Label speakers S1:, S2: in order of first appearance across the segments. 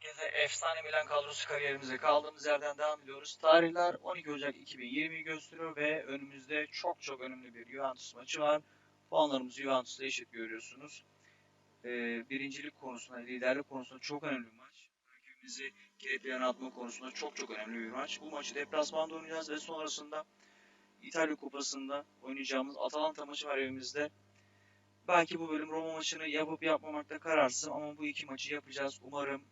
S1: herkese. Efsane Milan kadrosu kariyerimize kaldığımız yerden devam ediyoruz. Tarihler 12 Ocak 2020'yi gösteriyor ve önümüzde çok çok önemli bir Juventus maçı var. Puanlarımızı Juventus'la eşit görüyorsunuz. Ee, birincilik konusunda, liderlik konusunda çok önemli bir maç. Rakibimizi kilit bir yana atma konusunda çok çok önemli bir maç. Bu maçı deplasmanda oynayacağız ve sonrasında İtalya Kupası'nda oynayacağımız Atalanta maçı var evimizde. Belki bu bölüm Roma maçını yapıp yapmamakta kararsızım ama bu iki maçı yapacağız. Umarım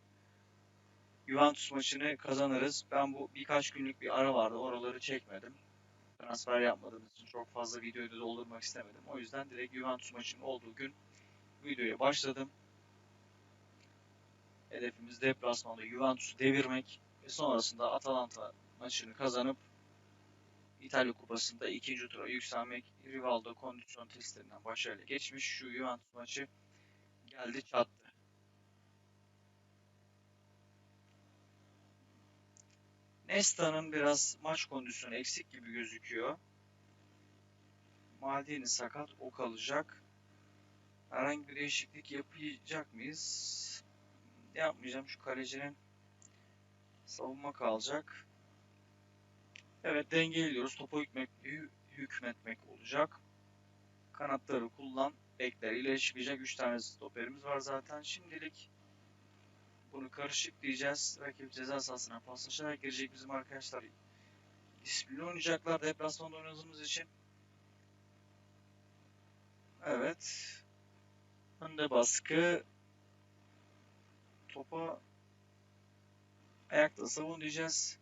S1: Juventus maçını kazanırız. Ben bu birkaç günlük bir ara vardı. Oraları çekmedim. Transfer yapmadığımız için çok fazla videoyu da doldurmak istemedim. O yüzden direkt Juventus maçının olduğu gün videoya başladım. Hedefimiz deplasmanda Juventus'u devirmek ve sonrasında Atalanta maçını kazanıp İtalya Kupası'nda ikinci tura yükselmek. Rivaldo kondisyon testlerinden başarıyla geçmiş. Şu Juventus maçı geldi çattı. Nesta'nın biraz maç kondisyonu eksik gibi gözüküyor. Maldini sakat, o kalacak. Herhangi bir değişiklik yapacak mıyız? Yapmayacağım. Şu kalecinin savunma kalacak. Evet dengeliyoruz. Topa hükmet, hü- hükmetmek olacak. Kanatları kullan. Bekler ileri çıkacak. 3 tane stoperimiz var zaten. Şimdilik bunu karışık diyeceğiz. Rakip ceza sahasına paslaşarak girecek bizim arkadaşlar. Disiplinli oynayacaklar deplasmanda oynadığımız için. Evet. Önde baskı. Topa ayakta savun diyeceğiz.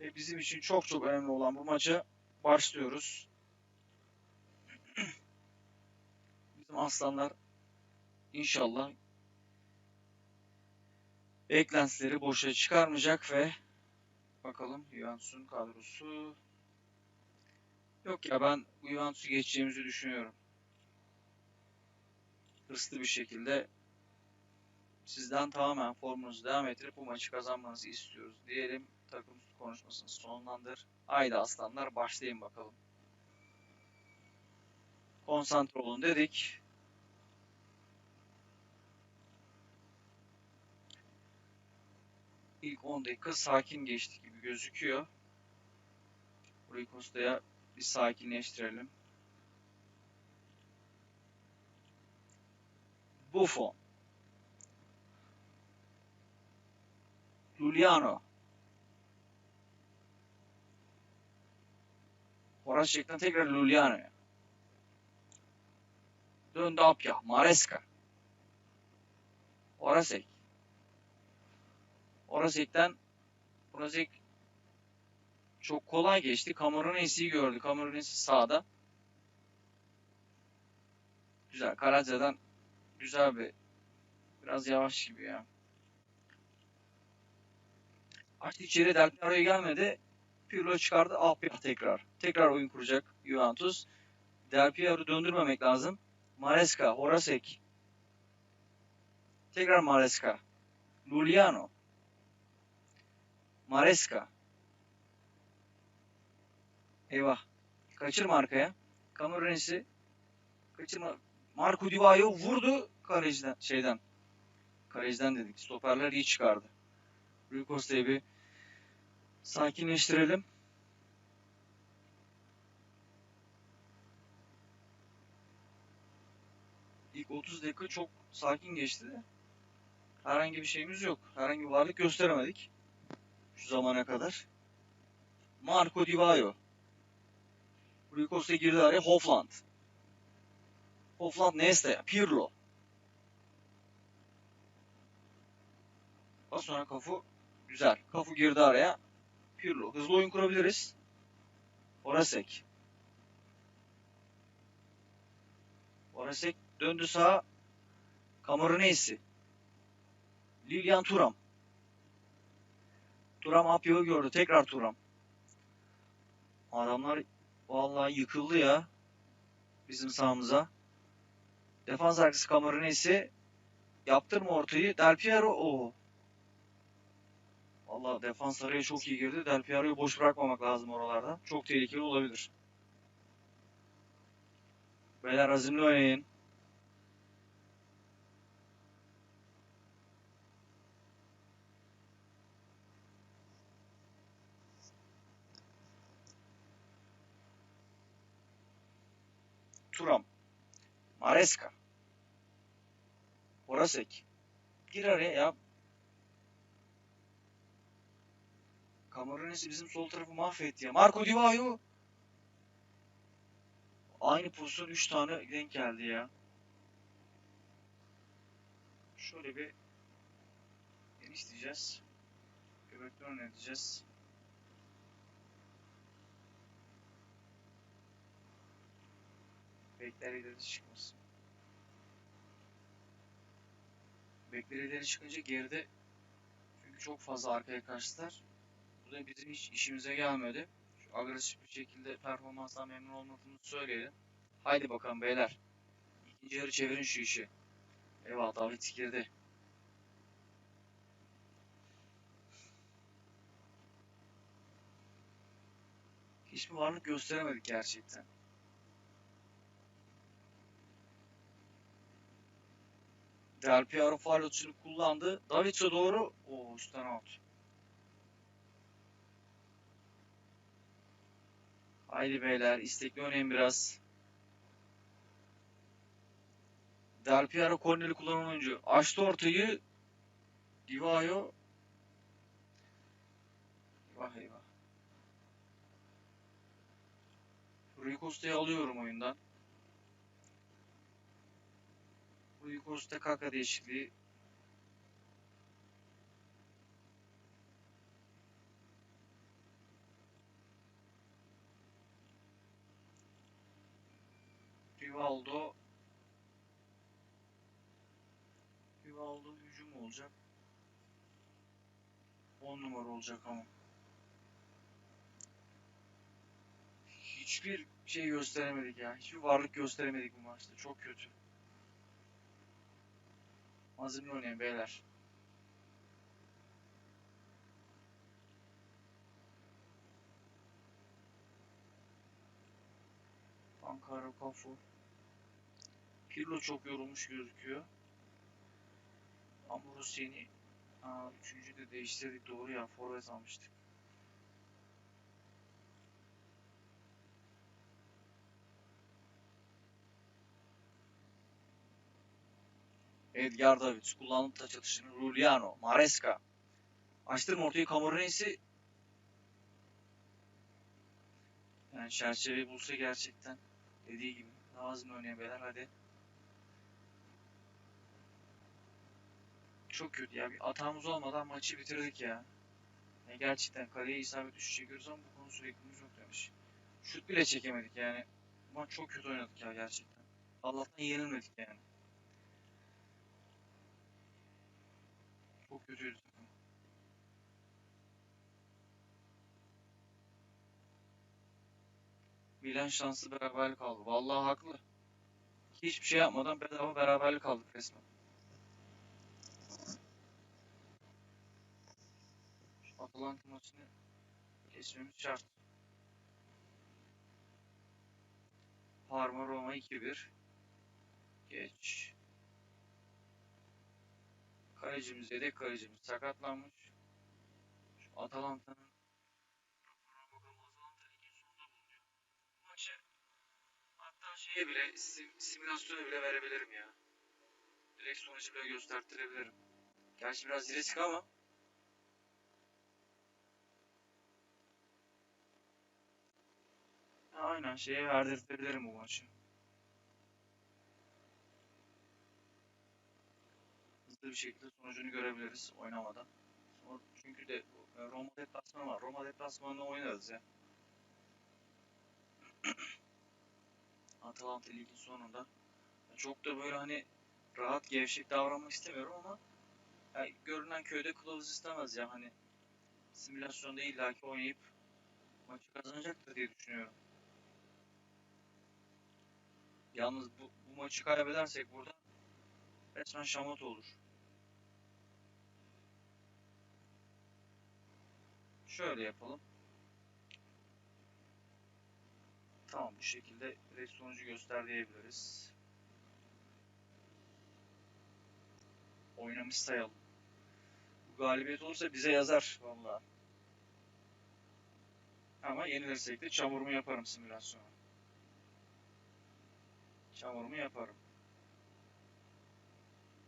S1: Ve bizim için çok çok önemli olan bu maça başlıyoruz. Bizim aslanlar inşallah beklentileri boşa çıkarmayacak ve bakalım Juventus'un kadrosu yok ya ben Juventus'u geçeceğimizi düşünüyorum. Hırslı bir şekilde sizden tamamen formunuzu devam ettirip bu maçı kazanmanızı istiyoruz diyelim. Takım konuşmasını sonlandır. Haydi aslanlar başlayın bakalım. Konsantre olun dedik. İlk 10 dakika sakin geçti gibi gözüküyor. Burayı Costa'ya bir sakinleştirelim. Buffon. Giuliano. Horacek'ten tekrar Giuliano'ya. Döndü Apya. Maresca. Horacek. Horacek'ten Horacek çok kolay geçti. Camoranesi'yi gördü. Camoranesi sağda. Güzel. Karaca'dan güzel bir biraz yavaş gibi ya. Açtı içeri Del Piero'ya gelmedi. Pirlo çıkardı. Apya tekrar. Tekrar oyun kuracak Juventus. Del Piero döndürmemek lazım. Maresca, Horacek. Tekrar Maresca. Luliano. Maresca. Eyvah. Kaçırma arkaya. Camoranesi. Kaçırma. Marco Di Vaio vurdu kaleciden şeyden. Kaleciden dedik. Stoperler iyi çıkardı. Rui Costa'yı bir sakinleştirelim. İlk 30 dakika çok sakin geçti. Herhangi bir şeyimiz yok. Herhangi bir varlık gösteremedik. Şu zamana kadar. Marco Di Vaio. Rui Costa girdi araya. Hofland. Hofland Nesta. Pirlo. Daha sonra Kafu güzel. Kafu girdi araya. Pirlo. Hızlı oyun kurabiliriz. Orasek. Orasek döndü sağa. Camoranesi. Lilian Turam. Turam Apyo'yu gördü. Tekrar Turam. Adamlar vallahi yıkıldı ya. Bizim sahamıza. Defans arkası Camoranesi. Yaptırma ortayı. Del Piero. Oo. Valla defans araya çok iyi girdi. Del Piero'yu boş bırakmamak lazım oralarda. Çok tehlikeli olabilir. Beyler azimli oynayın. Turam. Maresca. Horasek. Gir araya ya. Camoranesi bizim sol tarafı mahvetti ya. Marco Di Vaio. Aynı pozisyon 3 tane denk geldi ya. Şöyle bir genişleyeceğiz. Göbekten oynatacağız. Bekler ileri çıkmasın. Bekler ileri çıkınca geride çünkü çok fazla arkaya kaçtılar. Bu da bizim hiç işimize gelmedi. Şu agresif bir şekilde performanstan memnun olmadığımızı söyleyelim. Haydi bakalım beyler. İkinci yarı çevirin şu işi. Eyvallah David girdi. Hiçbir varlık gösteremedik gerçekten. Del Piero faulotunu kullandı. Davids'e doğru. O üstten out. Haydi beyler istekli oynayın biraz. Del Piero korneri kullanan oyuncu. Açtı ortayı. Divayo. Eyvah eyvah. Rui Costa'yı alıyorum oyundan. Rui Costa Kaka değişikliği. Rivaldo Rivaldo hücum olacak. 10 numara olacak ama. Hiçbir şey gösteremedik ya. Hiçbir varlık gösteremedik bu maçta. Çok kötü. Azimli oynayın beyler. Ankara Kafu. Pirlo çok yorulmuş gözüküyor. Ambrosini Aa, üçüncü de değiştirdik doğru ya forvet almıştık. Edgar Davids kullanım taç atışını Ruliano, Maresca. Açtırma ortayı Camoranesi. Yani çerçeveyi bulsa gerçekten dediği gibi oynayın beyler hadi. Çok kötü ya. Bir hatamız olmadan maçı bitirdik ya. ya gerçekten kaleye isabet düşüşü çekiyoruz ama bu konu sürekliliğimiz yok demiş. Şut bile çekemedik yani. Bu çok kötü oynadık ya gerçekten. Allah'tan yenilmedik yani. Çok kötüydü takım. Milan şanslı beraberlik aldı. Vallahi haklı. Hiçbir şey yapmadan bedava beraberlik aldık resmen. Şu Atalanta maçını geçmemiz şart. Parma Roma 2-1. Geç. Kalecimiz yedek kalecimiz sakatlanmış. Şu Atalanta'nın maçı hatta şeye bile sim, simülasyona bile verebilirim ya. Direkt sonucu bile göstertirebilirim. Gerçi biraz risk ama aynen şeye verdirtebilirim bu maçı. Hızlı bir şekilde sonucunu görebiliriz oynamadan. Çünkü de e, Roma deplasmanı var. Roma deplasmanını oynarız ya. Atalanta ligin sonunda. Çok da böyle hani rahat gevşek davranmak istemiyorum ama yani görünen köyde kılavuz istemez ya hani simülasyonda illaki oynayıp maçı kazanacaktır diye düşünüyorum. Yalnız bu, bu maçı kaybedersek burada resmen şamata olur. Şöyle yapalım. Tamam bu şekilde direkt sonucu göster. Oynamış sayalım. Bu galibiyet olursa bize yazar vallahi. Ama yenilirsek de çamurmu yaparım simülasyona. Çamurumu yaparım.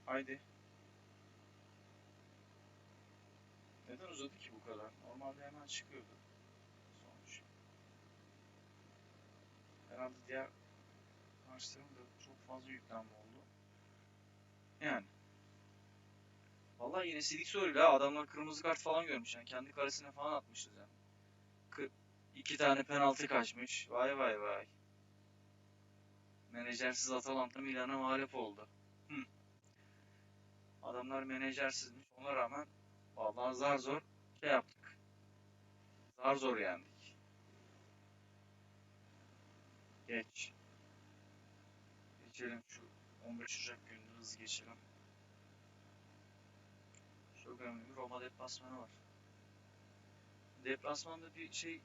S1: Haydi. Neden uzadı ki bu kadar? Normalde hemen çıkıyordu. Sonuç. Herhalde diğer maçların da çok fazla yüklenme oldu. Yani. Vallahi yine sidik soruyla adamlar kırmızı kart falan görmüş yani kendi kalesine falan atmışız yani. Kı- iki tane penaltı kaçmış. Vay vay vay. Menajersiz Atalanta Milan'a mağlup oldu. Hı. Adamlar menajersizmiş. Ona rağmen vallahi zar zor şey yaptık. Zar zor yendik. Geç. Geçelim şu 15 Ocak gününü hızlı geçelim. Çok önemli bir Roma deplasmanı var. Deplasmanda bir şey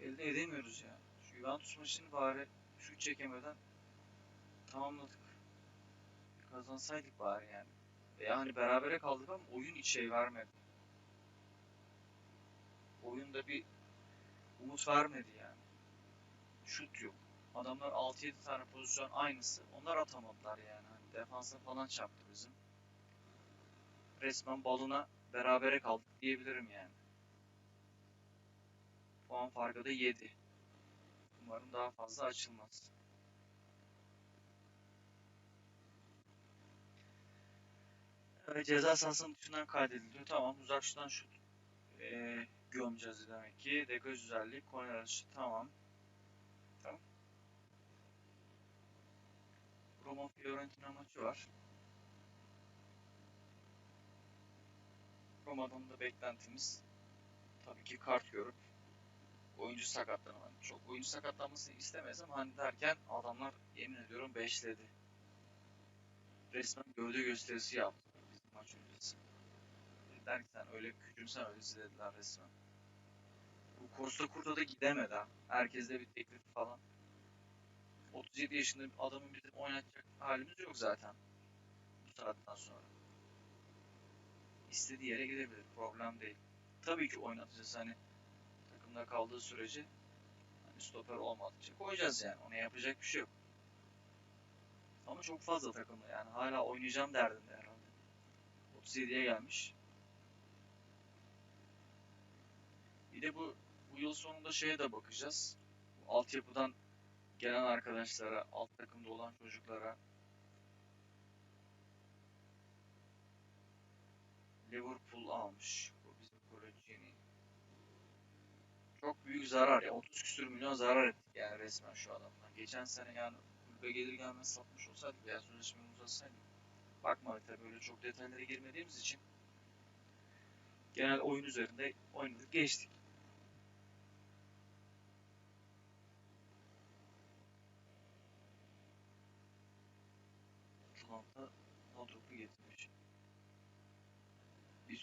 S1: elde edemiyoruz ya. Şu Juventus maçını bari şut çekemeden tamamladık. Kazansaydık bari yani. Veya hani berabere kaldık ama oyun hiç şey vermedi. Oyunda bir umut vermedi yani. Şut yok. Adamlar 6-7 tane pozisyon aynısı. Onlar atamadılar yani. Hani defansa falan çarptı bizim. Resmen balona berabere kaldık diyebilirim yani. Puan farkı da 7. Umarım daha fazla açılmaz. Evet, ceza sahasının dışından kaydediliyor. Tamam uzak şuttan şut ee, gömeceğiz demek ki. Degaj özellik, korner atışı tamam. Tamam. Roma Fiorentina maçı var. Roma'dan da beklentimiz tabii ki kart görüp oyuncu sakatlanma. Çok oyuncu sakatlanmasını istemez ama hani derken adamlar yemin ediyorum beşledi. Resmen gövde gösterisi yaptı bizim maç öncesi. Dediler ki sen öyle küçümsen öyle dediler resmen. Bu Costa Curta da gidemedi ha. Herkeste bir teklif falan. 37 yaşında bir adamın bizim oynatacak halimiz yok zaten. Bu saatten sonra. İstediği yere gidebilir. Problem değil. Tabii ki oynatacağız hani takımda kaldığı sürece hani stoper olmadıkça koyacağız yani. Ona yapacak bir şey yok. Ama çok fazla takımda yani. Hala oynayacağım derdinde herhalde. 37'ye gelmiş. Bir de bu bu yıl sonunda şeye de bakacağız. Bu altyapıdan gelen arkadaşlara, alt takımda olan çocuklara Liverpool almış. Bu bizim Correggiani. Çok büyük zarar ya. 30 küsür milyon zarar ettik yani resmen şu adamdan. Geçen sene yani kulübe gelir gelmez satmış olsaydık veya sözleşmeyi uzatsaydık. Bakmadık tabii böyle çok detaylara girmediğimiz için. Genel oyun üzerinde oynadık geçtik.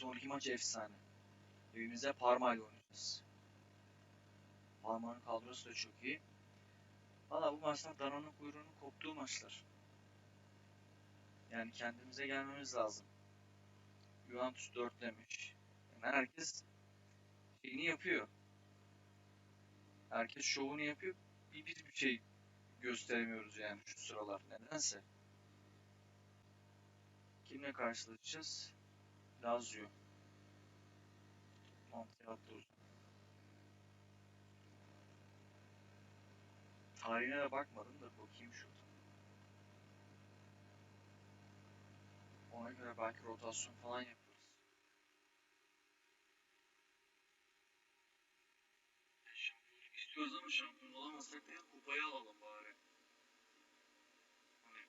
S1: Sonraki maç efsane. Evimizde Parma ile oynayacağız. Parma'nın kadrosu da çok iyi. Valla bu maçlar dananın kuyruğunun koptuğu maçlar. Yani kendimize gelmemiz lazım. Juventus dörtlemiş. Yani herkes şeyini yapıyor. Herkes şovunu yapıyor. Bir, biz bir şey gösteremiyoruz yani şu sıralar. Nedense. Kimle karşılaşacağız? Lazio. Mantıklı uzun. Tarihine de bakmadım da bakayım şurada. Ona göre belki rotasyon falan yaparız. Şampiyonluk istiyoruz ama şampiyon olamazsak da kupayı alalım bari. Hani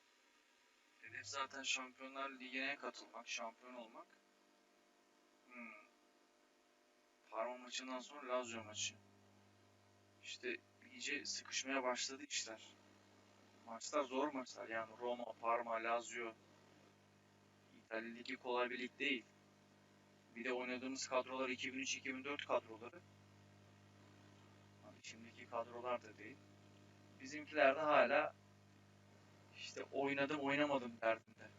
S1: hedef zaten Şampiyonlar Ligi'ne katılmak, şampiyon olmak. Hmm. Parma maçından sonra Lazio maçı. İşte iyice sıkışmaya başladı işler. Maçlar zor maçlar yani Roma, Parma, Lazio. İtalya Ligi kolay bir lig değil. Bir de oynadığımız kadrolar 2003-2004 kadroları. Hani şimdiki kadrolar da değil. Bizimkiler de hala işte oynadım oynamadım derdinde.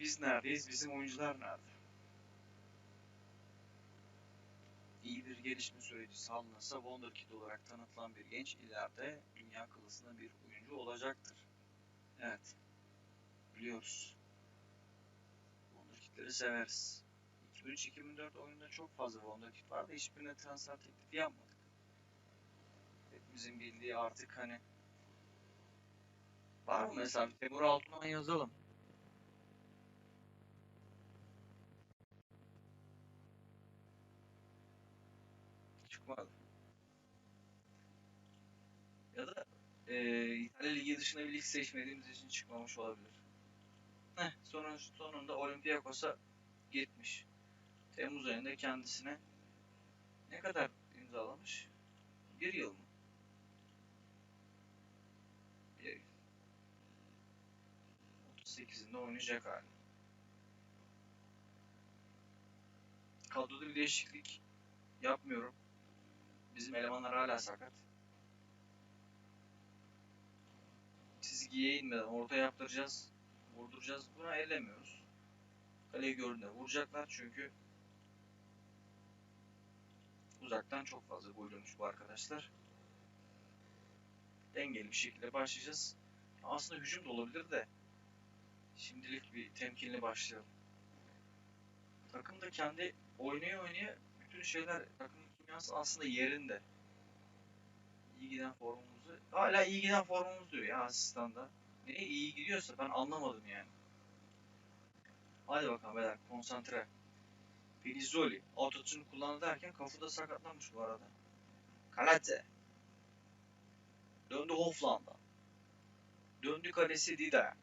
S1: Biz neredeyiz? Bizim oyuncular nerede? İyi bir gelişme süreci sağlanırsa Wonderkid olarak tanıtılan bir genç ileride dünya klasında bir oyuncu olacaktır. Evet. Biliyoruz. Wonderkid'leri severiz. 2003-2004 oyunda çok fazla Wonderkid vardı. Hiçbirine transfer teklifi yapmadık. Hepimizin bildiği artık hani Var mı mesela Temur Altun'a yazalım. Çıkmadı. Ya da e, İtalya Ligi dışında bir lig seçmediğimiz için çıkmamış olabilir. Heh, sonun, sonunda Olympiakos'a gitmiş. Temmuz ayında kendisine ne kadar imzalamış? Bir yıl mı? Bir yıl. 38'inde oynayacak hali. Kadroda bir değişiklik yapmıyorum. Bizim elemanlar hala sakat. Çizgiye inmeden orta yaptıracağız. Vurduracağız. Buna ellemiyoruz. Kaleyi gördüğünde vuracaklar çünkü uzaktan çok fazla gol bu arkadaşlar. Dengeli bir şekilde başlayacağız. Aslında hücum da olabilir de şimdilik bir temkinli başlayalım. Takım da kendi oynaya oynaya bütün şeyler takım kimyası aslında yerinde. İyi giden formumuzu hala iyi giden formumuz diyor ya asistanda. Ne iyi gidiyorsa ben anlamadım yani. Hadi bakalım beyler konsantre. Filizzoli autotune kullandı derken kafada sakatlanmış bu arada. Kalate. Döndü Hofland'a. Döndü kalesi Dida.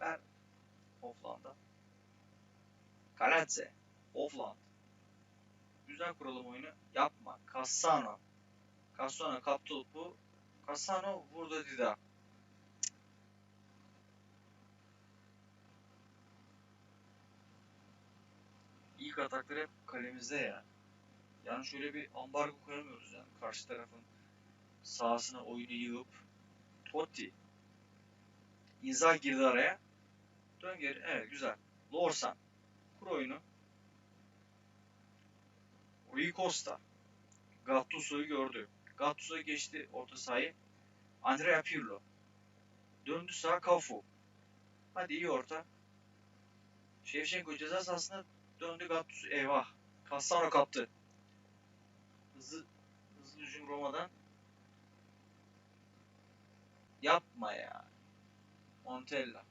S1: Ver Hofland'a. Kalate. Hofland. Güzel kuralım oyunu. Yapma. Cassano. Cassano kaptı topu. Cassano vurdu Dida. İlk ataklar hep kalemizde ya. Yani şöyle bir ambargo koyamıyoruz yani. Karşı tarafın sahasına oyunu yığıp Totti. İnzaghi girdi araya. Dön geri. Evet güzel. Lorsan. Kur oyunu. Rui Costa. Gattuso'yu gördü. Gattuso geçti orta sahayı. Andrea Pirlo. Döndü sağa Cafu. Hadi iyi orta. Şevçenko ceza sahasına döndü Gattuso. Eyvah. Cassano kaptı. Hızlı hızlı hücum Roma'dan. Yapma ya. Montella.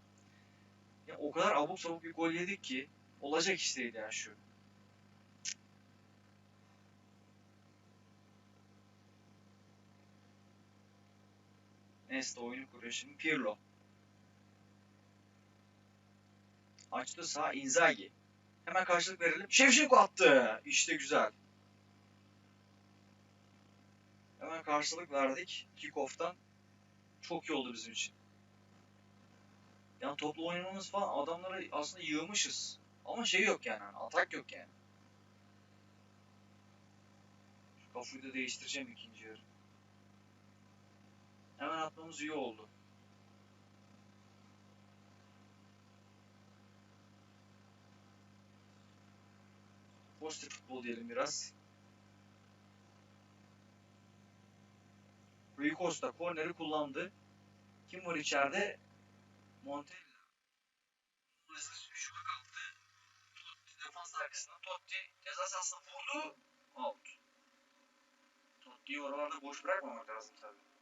S1: Ya o kadar abuk sabuk bir gol yedik ki olacak iş değil şu. Nesta oyunu kuruyor. Pirlo. Açtı sağ Inzaghi. Hemen karşılık verelim. Şevşenko attı. İşte güzel. Hemen karşılık verdik. Kickoff'tan. Çok iyi oldu bizim için. Yani toplu oynamamız falan adamları aslında yığmışız. Ama şey yok yani. hani Atak yok yani. Şu kafayı da değiştireceğim ikinci yarı. Hemen atmamız iyi oldu. Pozitif futbol diyelim biraz. Rui Costa korneri kullandı. Kim var içeride? Montella. Şuka kalktı. Totti defans arkasından Totti ceza sahasına vurdu. Out. Totti'yi oralarda boş bırakmamak lazım tabii.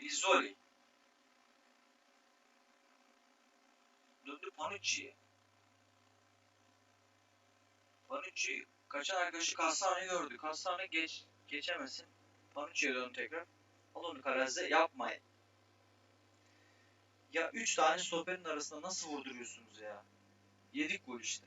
S1: Pizzoli. Döndü Panucci'ye. Panucci kaçan arkadaşı Cassano'yu gördü. Cassano geç, geçemesin. Panucci'ye dön tekrar. Al onu Karaz'e yapmayın. Ya 3 tane stoperin arasında nasıl vurduruyorsunuz ya? Yedik gol işte.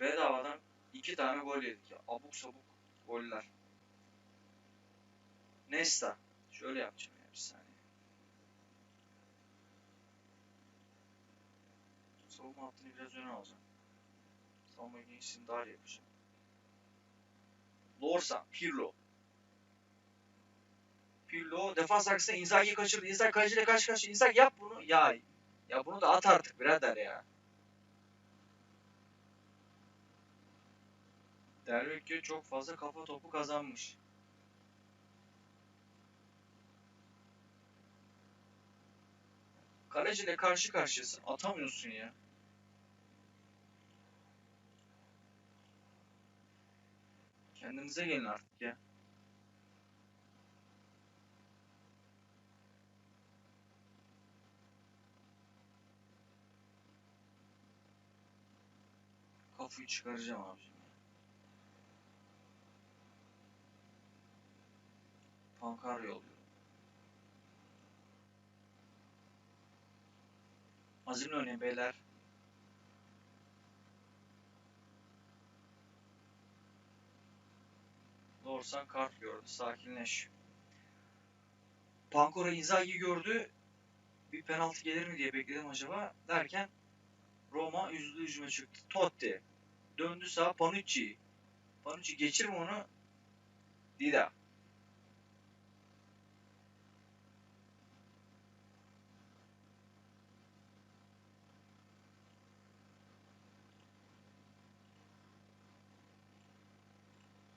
S1: Bedavadan iki tane gol yedik ya. Abuk sabuk goller. Nesta. Şöyle yapacağım ya bir saniye. savunma hattını biraz öne alacağım. Savunma genişliğini dar yapacağım. Lorsa, Pirlo. Pirlo defans arkasına Inzaghi'yi kaçırdı. Inzaghi kaleciyle karşı karşıya. Inzaghi yap bunu. Ya ya bunu da at artık birader ya. Dervekio çok fazla kafa topu kazanmış. Kaleciyle karşı karşıyasın. Atamıyorsun ya. Kendinize gelin artık ya. Kafayı çıkaracağım abicim. Ya. Pankar yolluyorum. Azimle oynayın beyler. Doğrusan kart gördü. Sakinleş. Pankora Inzaghi gördü. Bir penaltı gelir mi diye bekledim acaba. Derken Roma yüzlü hücuma çıktı. Totti. Döndü sağa Panucci. Panucci geçirme onu. Dida.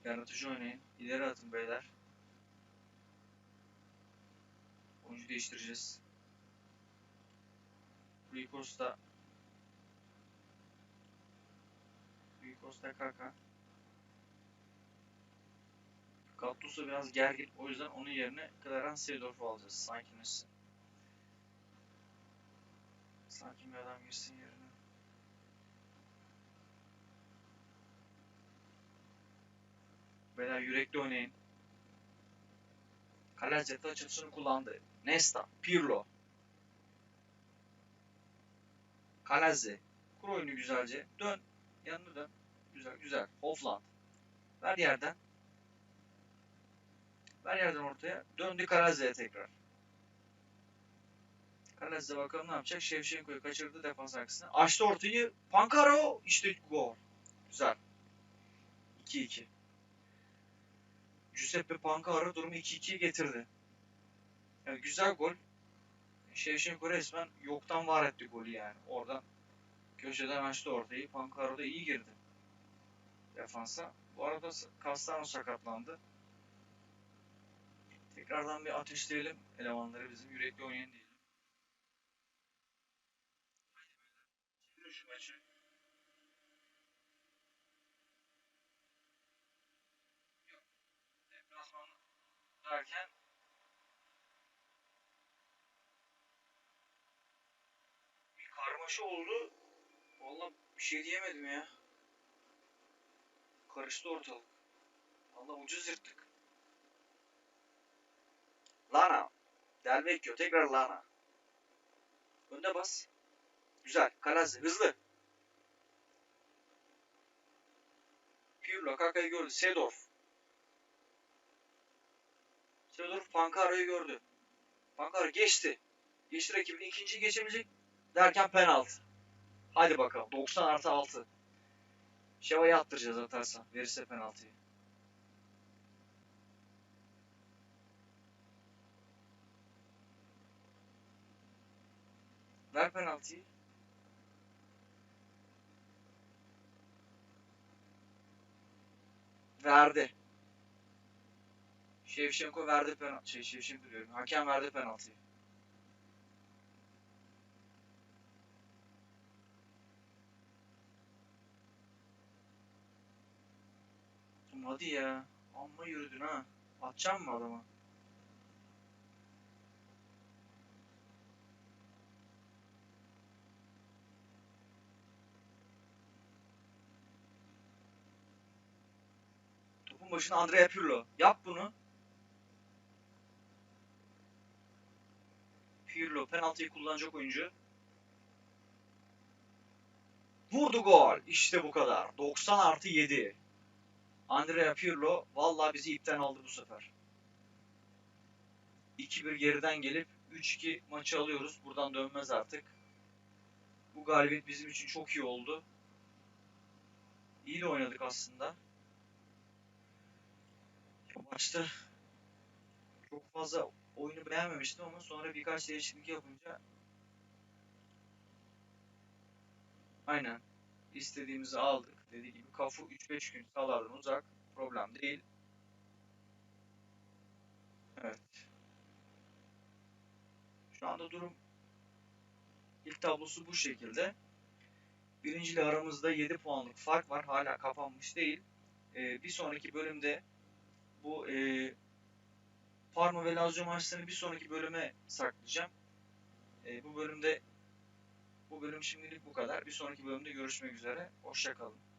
S1: Yaratıcı oynayın. İleri atın beyler. Oyuncu değiştireceğiz. Rui Costa. Rui Costa Kaka. Gattuso biraz gergin. O yüzden onun yerine Clarence Seedorf'u alacağız. Sakinleşsin. Sakin bir adam girsin yerine. Beyler yürekli oynayın. Kalazzet'te açılışını kullandı. Nesta, Pirlo. Kalazze. Kur oyunu güzelce. Dön. Yanına dön. Güzel güzel. Hofland. Ver yerden. Ver yerden ortaya. Döndü Kalazze'ye tekrar. Kalazze bakalım ne yapacak. Şevşenko'yu kaçırdı defans arkasına. Açtı ortayı. Pankaro. İşte gol. Güzel. 2-2. Giuseppe Pancaro durumu 2-2'ye getirdi. Yani güzel gol. Şevşenko resmen yoktan var etti golü yani. Oradan köşeden açtı ortayı. Pancaro da iyi girdi. Defansa. Bu arada Castano sakatlandı. Tekrardan bir ateşleyelim elemanları bizim yürekli oynayan diyelim. Çevirin şu maçı. Deplasman derken bir karmaşa oldu. Vallahi bir şey diyemedim ya. Karıştı ortalık. Vallahi ucuz yırttık. Lana. Del. Tekrar Lana. Önde bas. Güzel. Kalazzi. Hızlı. Pirlo. Kaka'yı gördü. Sedorf. Sedorf Pankaro'yu gördü. Pankaro geçti. Geçti rakibini. ikinciyi geçebilecek derken penaltı. Hadi bakalım. 90 artı 6. Şeva'yı attıracağız atarsa. Verirse penaltıyı. Ver penaltıyı. Verdi. Şevşenko verdi penaltı. Şey Şevşenko diyorum. Hakem verdi penaltıyı. Hadi ya. Amma yürüdün ha. Atacağım mı adama? Topun başına Andrea Pirlo. Yap bunu. Pirlo penaltıyı kullanacak oyuncu. Vurdu gol. İşte bu kadar. 90 artı 7. Andrea Pirlo vallahi bizi ipten aldı bu sefer. 2-1 geriden gelip 3-2 maçı alıyoruz. Buradan dönmez artık. Bu galibiyet bizim için çok iyi oldu. İyi de oynadık aslında. Maçta çok fazla oyunu beğenmemiştim ama sonra birkaç değişiklik yapınca aynen istediğimizi aldık. Dediği gibi Kafu 3-5 gün sahalardan uzak. Problem değil. Evet. Şu anda durum ilk tablosu bu şekilde. Birinciyle aramızda 7 puanlık fark var. Hala kapanmış değil. Ee, bir sonraki bölümde bu e, Parma ve Lazio maçlarını bir sonraki bölüme saklayacağım. Ee, bu bölümde bu bölüm şimdilik bu kadar. Bir sonraki bölümde görüşmek üzere. Hoşçakalın.